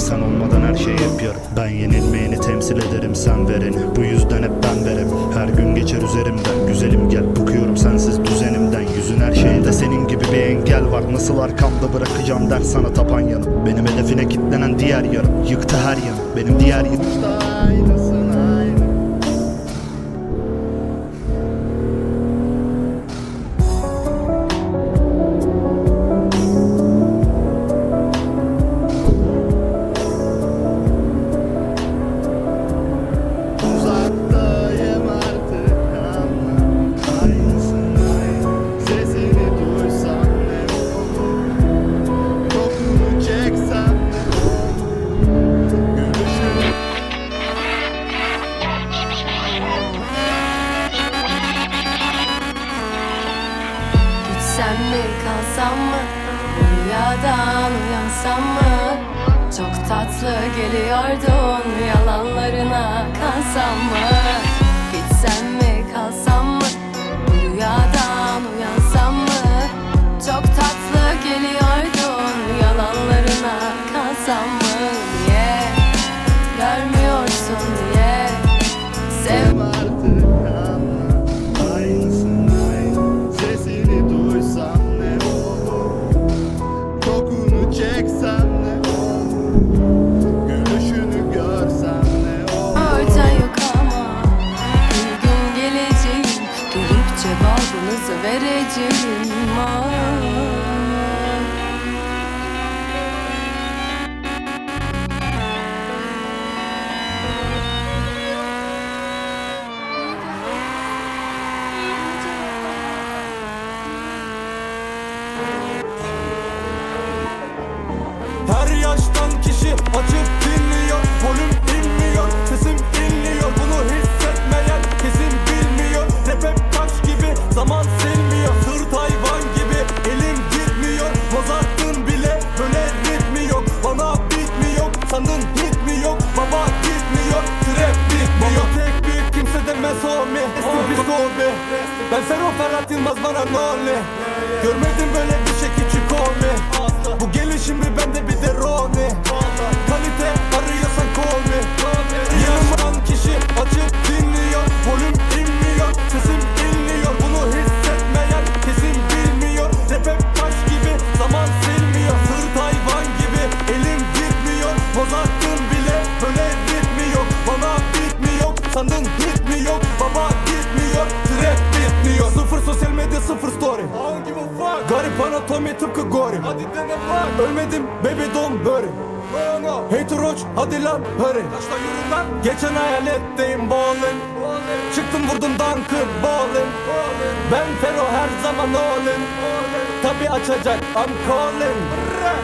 sen olmadan her şey hep yarım. Ben yenilmeyeni temsil ederim sen vereni Bu yüzden hep ben verem Her gün geçer üzerimden. Güzelim gel Bıkıyorum sensiz düzenimden. Yüzün her şeyde senin gibi bir engel var. Nasıl arkamda bırakacağım der sana tapan yanım. Benim hedefine kitlenen diğer yarım. Yıktı her yanım. Benim diğer yanım mi kalsam mı? Rüyadan uyansam mı? Çok tatlı geliyordun Yalanlarına kalsam mı? Gitsem mi kalsam Ben Ferro Ferhat Yılmaz bana oluyor? Görmedim böyle bir şey küçük homie Bu gelişim bir bende bir de Roni Kalite arıyorsan call me Yanımdan kişi açıp dinliyor Volüm inmiyor sesim inliyor Bunu hissetmeyen kesin bilmiyor. Hep taş gibi zaman silmiyor. Sırt hayvan gibi elim gitmiyor. Mozart'ın bile böyle ritmi yok Bana beat mi yok sandın hit mi yok Baba gitmiyor trap bitmiyor Sıfır sosyal medya sıfır story. Garip anatomi tıpkı gori. Ölmedim baby don't worry. Hater roach hadi lan hurry. Geçen hayaletteyim ballin. Çıktım vurdum dunker ballin. Ben Fero her zaman all Tabi açacak I'm calling